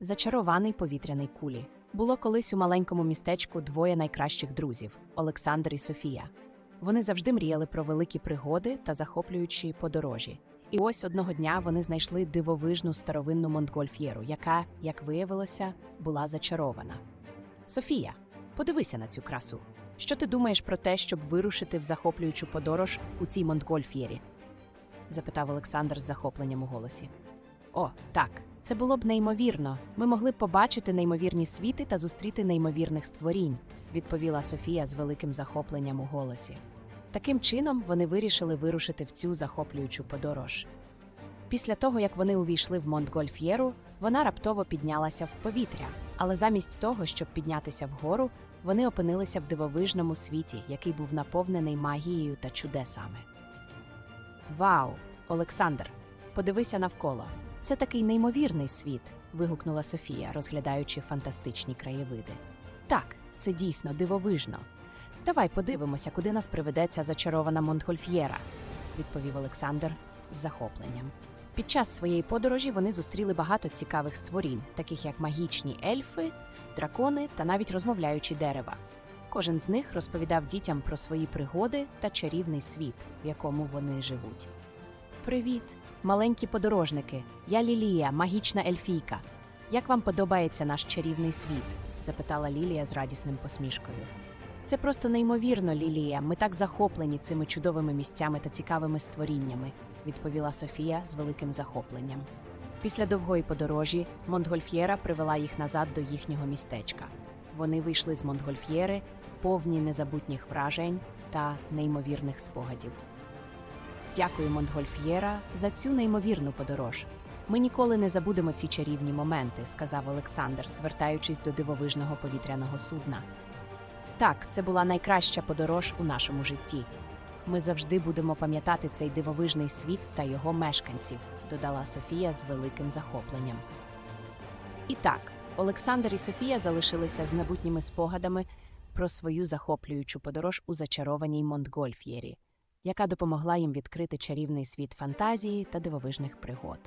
Зачарований повітряний кулі. Було колись у маленькому містечку двоє найкращих друзів Олександр і Софія. Вони завжди мріяли про великі пригоди та захоплюючі подорожі. І ось одного дня вони знайшли дивовижну старовинну Монтгольф'єру, яка, як виявилося, була зачарована. Софія, подивися на цю красу. Що ти думаєш про те, щоб вирушити в захоплюючу подорож у цій Монтгольф'єрі? запитав Олександр з захопленням у голосі. О, так, це було б неймовірно. Ми могли б побачити неймовірні світи та зустріти неймовірних створінь, відповіла Софія з великим захопленням у голосі. Таким чином вони вирішили вирушити в цю захоплюючу подорож. Після того, як вони увійшли в Монтгольф'єру, вона раптово піднялася в повітря, але замість того, щоб піднятися вгору, вони опинилися в дивовижному світі, який був наповнений магією та чудесами. Вау, Олександр, подивися навколо. Це такий неймовірний світ. вигукнула Софія, розглядаючи фантастичні краєвиди. Так, це дійсно дивовижно. Давай подивимося, куди нас приведе ця зачарована Монтгольф'єра, відповів Олександр з захопленням. Під час своєї подорожі вони зустріли багато цікавих створінь, таких як магічні ельфи, дракони та навіть розмовляючі дерева. Кожен з них розповідав дітям про свої пригоди та чарівний світ, в якому вони живуть. Привіт, маленькі подорожники. Я Лілія, магічна ельфійка. Як вам подобається наш чарівний світ? запитала Лілія з радісним посмішкою. Це просто неймовірно, Лілія. Ми так захоплені цими чудовими місцями та цікавими створіннями, відповіла Софія з великим захопленням. Після довгої подорожі Монтгольф'єра привела їх назад до їхнього містечка. Вони вийшли з Монтгольф'єри, повні незабутніх вражень та неймовірних спогадів. Дякую, Монтгольф'єра, за цю неймовірну подорож. Ми ніколи не забудемо ці чарівні моменти, сказав Олександр, звертаючись до дивовижного повітряного судна. Так, це була найкраща подорож у нашому житті. Ми завжди будемо пам'ятати цей дивовижний світ та його мешканців, додала Софія з великим захопленням. І так, Олександр і Софія залишилися з небутніми спогадами про свою захоплюючу подорож у зачарованій Монтгольф'єрі, яка допомогла їм відкрити чарівний світ фантазії та дивовижних пригод.